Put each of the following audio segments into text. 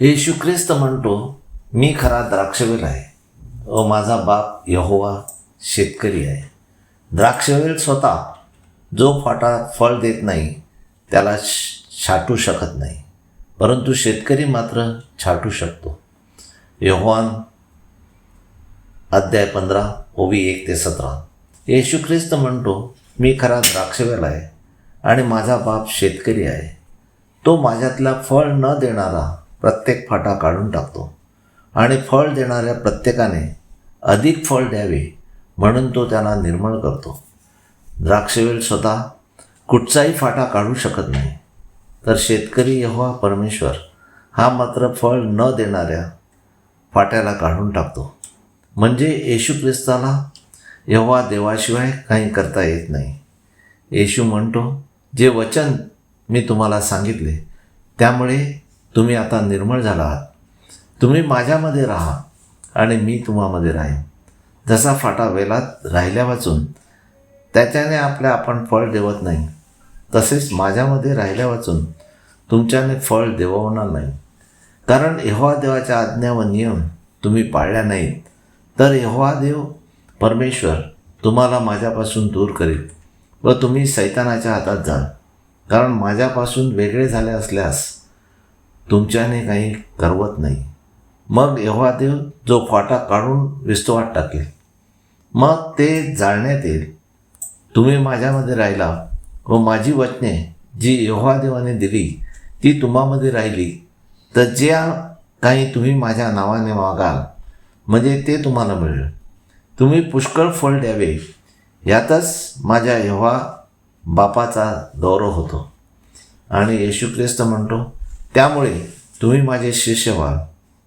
येशू ख्रिस्त म्हणतो मी खरा द्राक्षवेल आहे. व माझा बाप यहोवा शेतकरी आहे. द्राक्षवेल स्वतः जो फाटा फळ देत नाही त्याला छाटू शकत नाही. परंतु शेतकरी मात्र छाटू शकतो. यहोवान अध्याय पंधरा ओवी एक ते सतरा. येशू ख्रिस्त म्हणतो मी खरा द्राक्षवेल आहे आणि माझा बाप शेतकरी आहे. तो माझ्यातला फळ न देणारा प्रत्येक फाटा काढून टाकतो. आणि फळ देणाऱ्या प्रत्येकाने अधिक फळ द्यावे म्हणून तो त्यांना निर्मळ करतो. द्राक्षवेल स्वतः कुठचाही फाटा काढू शकत नाही. तर शेतकरी यहोवा परमेश्वर हा मात्र फळ न देणाऱ्या फाट्याला काढून टाकतो. म्हणजे येशू ख्रिस्ताला यहोवा देवाशिवाय काही करता येत नाही. येशू म्हणतो जे वचन मी तुम्हाला सांगितले त्यामुळे तुम्ही आता निर्मळ झाला आहात. तुम्ही माझ्यामध्ये राहा आणि मी तुम्हामध्ये राहीन. जसा फाटा वेलात राहिल्या वाचून त्याच्याने आपल्या आपण फळ देवत नाही. तसेच माझ्यामध्ये राहिल्या वाचून तुमच्याने फळ देववणार नाही. कारण यहोवा देवाच्या आज्ञा व नियम तुम्ही पाळल्या नाहीत. तर यहोवा देव परमेश्वर तुम्हाला माझ्यापासून दूर करीत व तुम्ही सैतानाच्या हातात जाल. कारण माझ्यापासून वेगळे झाले असल्यास तुमच्याने काही करवत नाही. मग यहोवा देव जो फाटा काढून विस्तवात टाकेल. मग ते जाळण्यात येईल. तुम्ही माझ्यामध्ये राहिला व माझी वचने जी यहोवा देवाने दिली ती तुम्हामध्ये राहिली. तर ज्या काही तुम्ही माझ्या नावाने मागाल म्हणजे ते तुम्हाला मिळेल. तुम्ही पुष्कळ फळ द्यावे. यातच माझ्या एव्हा बापाचा गौरव होतो. आणि येशू ख्रिस्त म्हणतो त्यामुळे तुम्ही माझे शिष्य व्हाल.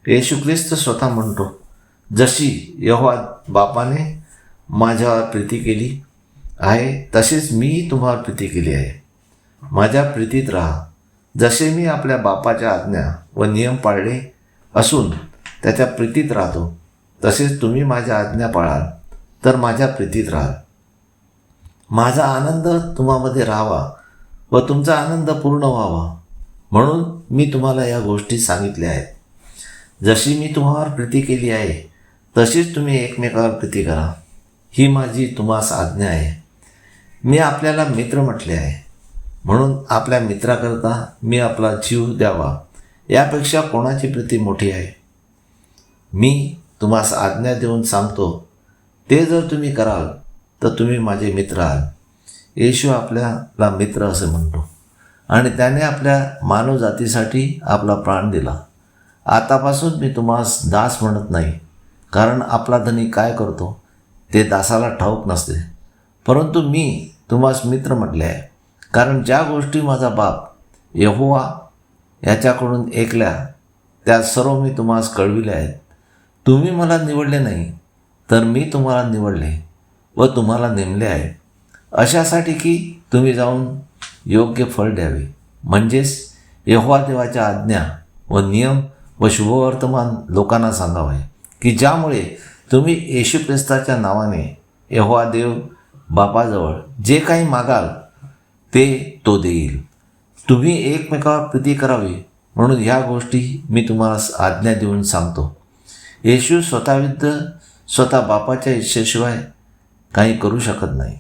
येशू ख्रिस्त स्वतः म्हणतो जशी यहोवा बापाने माझ्यावर प्रीती केली आहे तशीच मी तुम्हाला प्रीती केली आहे. माझ्या प्रीतीत राहा. जसे मी आपल्या बापाच्या आज्ञा व नियम पाळले असून त्याच्या प्रीतीत राहतो तसेच तुम्ही माझ्या आज्ञा पाळाल तर माझ्या प्रीतीत राहाल. माझा आनंद तुम्हामध्ये राहावा व तुमचा आनंद पूर्ण व्हावा. म्हणून मी तुम्हाला या गोष्टी सांगितल्या आहेत. जशी मी तुम्हावर प्रीती केली आहे तशीच तुम्ही एकमेकावर प्रीती करा. ही माझी तुम्हास आज्ञा आहे. मी आपल्याला मित्र म्हटले आहे. म्हणून आपल्या मित्राकरता मी आपला जीव द्यावा. यापेक्षा कोणाची प्रीती मोठी आहे? मी तुम्हास आज्ञा देऊन सांगतो ते जर तुम्ही कराल तर तुम्ही माझे मित्र आहात. येशू आपल्याला मित्र असे म्हणतो. आणि त्याने आपल्या मानवजातीसाठी आपला प्राण दिला. आतापासून मी तुम्हास दास म्हणत नाही. कारण आपला धनी काय करतो ते दासाला ठाऊक नसते. परंतु मी तुम्हास मित्र म्हटले आहे. कारण ज्या गोष्टी माझा बाप यहोवा याच्याकडून ऐकल्या त्या सर्व मी तुम्हास कळविल्या आहेत. तुम्ही मला निवडले नाही तर मी तुम्हाला निवडले व तुम्हाला नेमले आहे. अशासाठी की तुम्ही जाऊन योग्य फळ द्यावे. म्हणजेच यहोवा देवाच्या आज्ञा व नियम व शुभवर्तमान लोकांना सांगावे. की ज्यामुळे तुम्ही येशू ख्रिस्ताच्या नावाने यहोवा देव बापाजवळ जे काही मागाल ते तो देईल. तुम्ही एकमेकावर प्रीती करावी म्हणून ह्या गोष्टी मी तुम्हाला आज्ञा देऊन सांगतो. येशू स्वतःविरुद्ध स्वतः बापाच्या इच्छेशिवाय काही करू शकत नाही.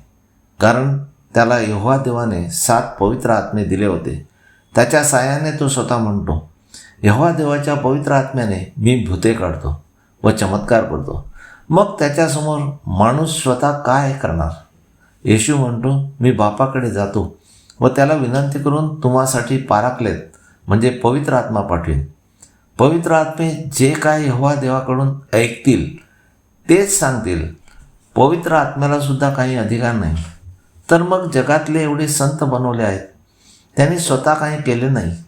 कारण त्याला यहोवा देवाने सात पवित्र आत्मे दिले होते. त्याच्या सायाने तो स्वतः म्हणतो यहोवा देवाच्या पवित्र आत्म्याने मी भूते काढतो व चमत्कार करतो. मग त्याच्यासमोर माणूस स्वतः काय करणार? येशू म्हणतो मी बापाकडे जातो व त्याला विनंती करून तुम्हासाठी पाराकलेत म्हणजे पवित्र आत्मा पाठवीन. पवित्र आत्मे जे काय यहोवा देवाकडून ऐकतील तेच सांगतील. पवित्र आत्म्याला सुद्धा काही अधिकार नाही. तर मग जगातले एवढे संत बनवले आहेत. त्यांनी स्वतः काही केले नाही.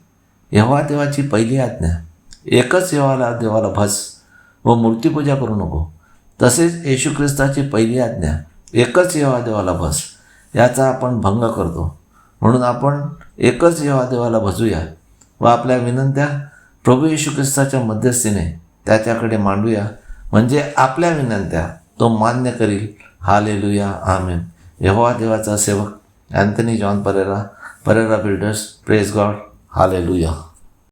यव्हा देवाची पहिली आज्ञा. एकच येवाला देवाला भस व मूर्तीपूजा करू नको. तसेच येशू ख्रिस्ताची पहिली आज्ञा एकच यहोवा देवाला भस याचा आपण भंग करतो. म्हणून आपण एकच यहोवा देवाला भजूया व आपल्या विनंत्या प्रभू येशू ख्रिस्ताच्या मध्यस्थीने त्याच्याकडे मांडूया. म्हणजे आपल्या विनंत्या तो मान्य करील. हालेलुया. आमेन. यहोवा देवाचा सेवक Anthony John Pereira Pereira builders praise God hallelujah.